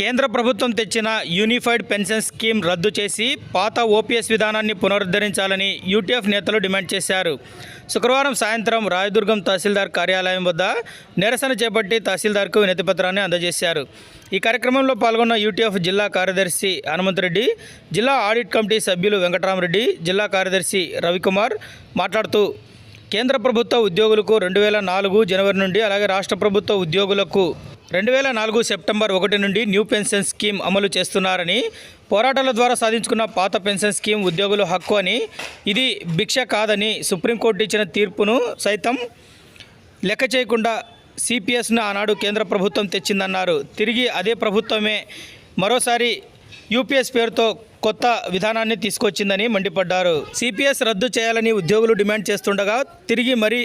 కేంద్ర ప్రభుత్వం తెచ్చిన యూనిఫైడ్ పెన్షన్ స్కీమ్ రద్దు చేసి పాత ఓపీఎస్ విధానాన్ని పునరుద్ధరించాలని యూటీఎఫ్ నేతలు డిమాండ్ చేశారు. శుక్రవారం సాయంత్రం రాయదుర్గం తహసీల్దార్ కార్యాలయం వద్ద నిరసన చేపట్టి తహసీల్దార్కు వినతిపత్రాన్ని అందజేశారు. ఈ కార్యక్రమంలో పాల్గొన్న యూటీఎఫ్ జిల్లా కార్యదర్శి హనుమంతరెడ్డి జిల్లా ఆడిట్ కమిటీ సభ్యులు వెంకటరామరెడ్డి జిల్లా కార్యదర్శి రవికుమార్ మాట్లాడుతూ కేంద్ర ప్రభుత్వ ఉద్యోగులకు రెండు వేల నాలుగు జనవరి నుండి అలాగే రాష్ట్ర ప్రభుత్వ ఉద్యోగులకు రెండు వేల నాలుగు సెప్టెంబర్ ఒకటి నుండి న్యూ పెన్షన్ స్కీమ్ అమలు చేస్తున్నారని పోరాటాల ద్వారా సాధించుకున్న పాత పెన్షన్ స్కీమ్ ఉద్యోగుల హక్కు అని ఇది భిక్ష కాదని సుప్రీంకోర్టు ఇచ్చిన తీర్పును సైతం లెక్క చేయకుండా సిపిఎస్ను ఆనాడు కేంద్ర ప్రభుత్వం తెచ్చిందన్నారు. తిరిగి అదే ప్రభుత్వమే మరోసారి యూపీఎస్ పేరుతో కొత్త విధానాన్ని తీసుకొచ్చిందని మండిపడ్డారు. సిపిఎస్ రద్దు చేయాలని ఉద్యోగులు డిమాండ్ చేస్తుండగా తిరిగి మరి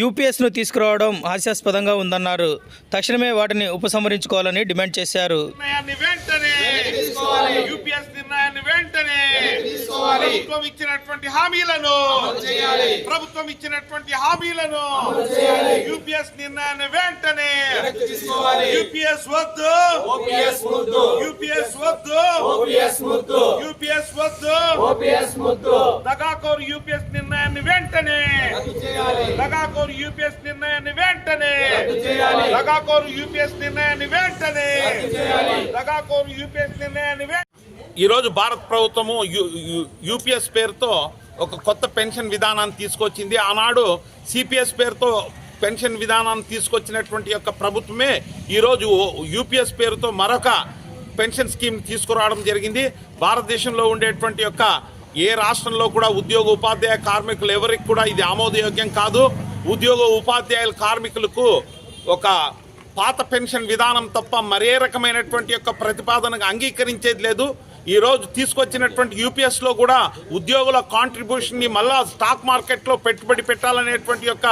యూపీఎస్ను తీసుకురావడం హాస్యాస్పదంగా ఉందన్నారు. తక్షణమే వాటిని ఉపసంహరించుకోవాలని డిమాండ్ చేశారు. నిర్ణయాన్ని వెంటనే యూపీఎస్ నిర్ణయాన్ని వెంటనే ప్రభుత్వం ఇచ్చినటువంటి హామీలను ప్రభుత్వం ఇచ్చినటువంటి హామీలను యూపీఎస్ నిర్ణయాన్ని వెంటనే యూపీఎస్ వద్దు. యూపీఎస్ వద్దు. యూపీఎస్ వద్దు. దగాకోరు యూపీఎస్ నిర్ణయాన్ని వెంటనే. దగాకోరు యూపీఎస్ నిర్ణయాన్ని వెంటనే. దగాకోరు యూపీఎస్ నిర్ణయాన్ని వెంటనే. దగాకోరు యూపీఎస్ నిర్ణయాన్ని ఈరోజు భారత ప్రభుత్వము యూపీఎస్ పేరుతో ఒక కొత్త పెన్షన్ విధానాన్ని తీసుకొచ్చింది. ఆనాడు సిపిఎస్ పేరుతో పెన్షన్ విధానాన్ని తీసుకొచ్చినటువంటి యొక్క ప్రభుత్వమే ఈరోజు యూపీఎస్ పేరుతో మరొక పెన్షన్ స్కీమ్ తీసుకురావడం జరిగింది. భారతదేశంలో ఉండేటువంటి యొక్క ఏ రాష్ట్రంలో కూడా ఉద్యోగ ఉపాధ్యాయ కార్మికులు ఎవరికి కూడా ఇది ఆమోదయోగ్యం కాదు. ఉద్యోగ ఉపాధ్యాయుల కార్మికులకు ఒక పాత పెన్షన్ విధానం తప్ప మరే రకమైనటువంటి యొక్క ప్రతిపాదనకు అంగీకరించేది లేదు. ఈరోజు తీసుకొచ్చినటువంటి యూపీఎస్లో కూడా ఉద్యోగుల కాంట్రిబ్యూషన్ని మళ్ళా స్టాక్ మార్కెట్లో పెట్టుబడి పెట్టాలనేటువంటి యొక్క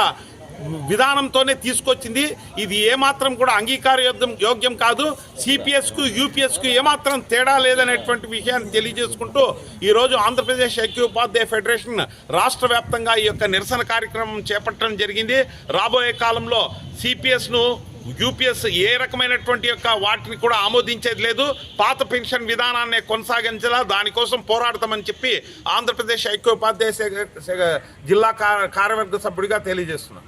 విధానంతోనే తీసుకొచ్చింది. ఇది ఏమాత్రం కూడా అంగీకార యోగ్యం యోగ్యం కాదు సిపిఎస్కు యూపీఎస్కు ఏమాత్రం తేడా లేదనేటువంటి విషయాన్ని తెలియజేసుకుంటూ ఈరోజు ఆంధ్రప్రదేశ్ ఐక్య ఉపాధ్యాయ ఫెడరేషన్ రాష్ట్ర వ్యాప్తంగా ఈ యొక్క నిరసన కార్యక్రమం చేపట్టడం జరిగింది. రాబోయే కాలంలో సిపిఎస్ను యూపీఎస్ ఏ రకమైనటువంటి యొక్క వాటిని కూడా ఆమోదించేది లేదు. పాత పెన్షన్ విధానాన్ని కొనసాగించాలా దానికోసం పోరాడతామని చెప్పి ఆంధ్రప్రదేశ్ ఐక్యోపాధ్యాయ జిల్లా కార్యవర్గ సభ్యుడిగా తెలియజేస్తున్నాను